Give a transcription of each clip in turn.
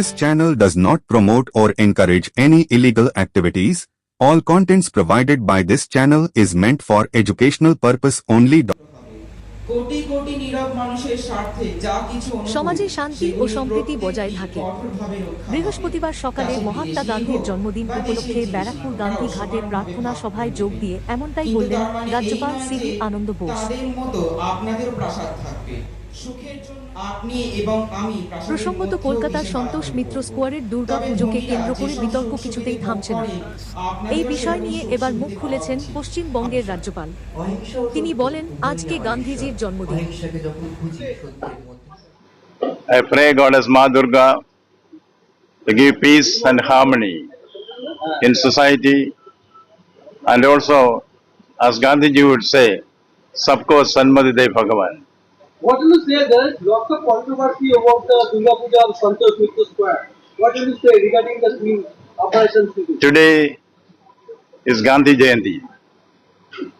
This channel does not promote or encourage any illegal activities. All contents provided by this channel is meant for educational purpose only. Crore crore নীরব মানুষের স্বার্থে যা কিছু সমাজে শান্তি ও সম্প্রীতি বজায় থাকে। বৃহস্পতিবার সকালে মহাত্মা গান্ধীর জন্মদিন উপলক্ষে ব্যারাকপুর গান্ধী ঘাটের প্রার্থনা সভায় যোগ দিয়ে এমনটাই বললেন মানে রাজ্যপাল সিভি আনন্দ বোস আপনাদেরও প্রাসাদ থাকবে সুখের জন্য আপনি এবং আমি প্রাসাদের প্রসঙ্গত কলকাতার সন্তোষ মিত্র। স্কোয়ারের দুর্গা পুজোকে কেন্দ্র করে বিতর্ক কিছুতেই থামছে না এই বিষয় নিয়ে এবার মুখ খুলেছেন পশ্চিমবঙ্গের রাজ্যপাল তিনি বলেন আজকে গান্ধীজির জন্মদিন I pray Goddess Ma Durga to give peace and harmony in society and also, as Gandhiji would say, Sabko Sanmati De Bhagavan. What will you say? There is lots of controversy about the Durga Puja of Santosh Mitra Square. What will you say regarding the theme Operation City? Today is Gandhi Jayanti.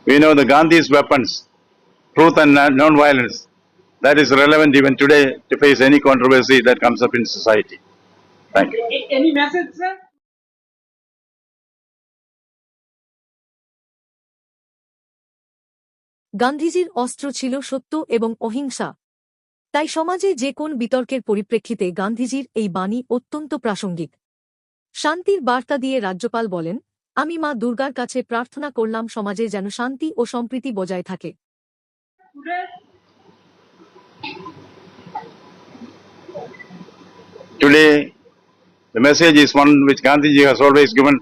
We know the Gandhi's weapons, truth and non-violence, that is relevant even today to face any controversy that comes up in society. Thank you. Any message, sir? গান্ধীজির অস্ত্র ছিল সত্য এবং অহিংসা। তাই সমাজে যে কোন বিতর্কের পরিপ্রেক্ষিতে গান্ধীজির এই বাণী অত্যন্ত প্রাসঙ্গিক। শান্তির বার্তা দিয়ে রাজ্যপাল বলেন আমি মা দুর্গার কাছে প্রার্থনা করলাম সমাজে যেন শান্তি ও সম্প্রীতি বজায় থাকে। Today, the message is one which Gandhiji has always given.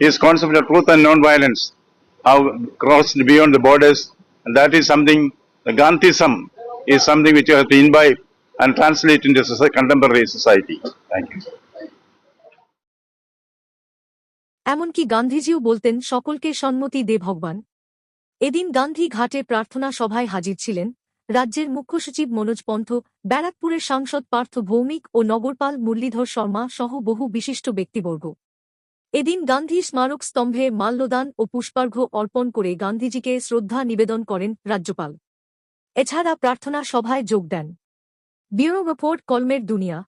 His concept of truth and non-violence, crossed beyond the borders, and that is something, the Gandhism is something which you have to and translate into contemporary society. Thank you. এমনকি গান্ধীজিও বলতেন সকলকে সম্মতি দে ভগবান এদিন গান্ধী ঘাটে প্রার্থনা সভায় হাজির ছিলেন রাজ্যের মুখ্য সচিব মনোজ পন্থ ব্যারাকপুরের সাংসদ পার্থ ভৌমিক ও নগরপাল মুরলীধর শর্মা সহ বহু বিশিষ্ট ব্যক্তিবর্গ এদিন গান্ধী স্মারক স্তম্ভে মাল্যদান ও পুষ্পার্ঘ্য অর্পণ করে গান্ধীজিকে শ্রদ্ধা নিবেদন করেন রাজ্যপাল। এছাড়া প্রার্থনা সভায় যোগ দেন। ব্যুরো রিপোর্ট, কলমের দুনিয়া।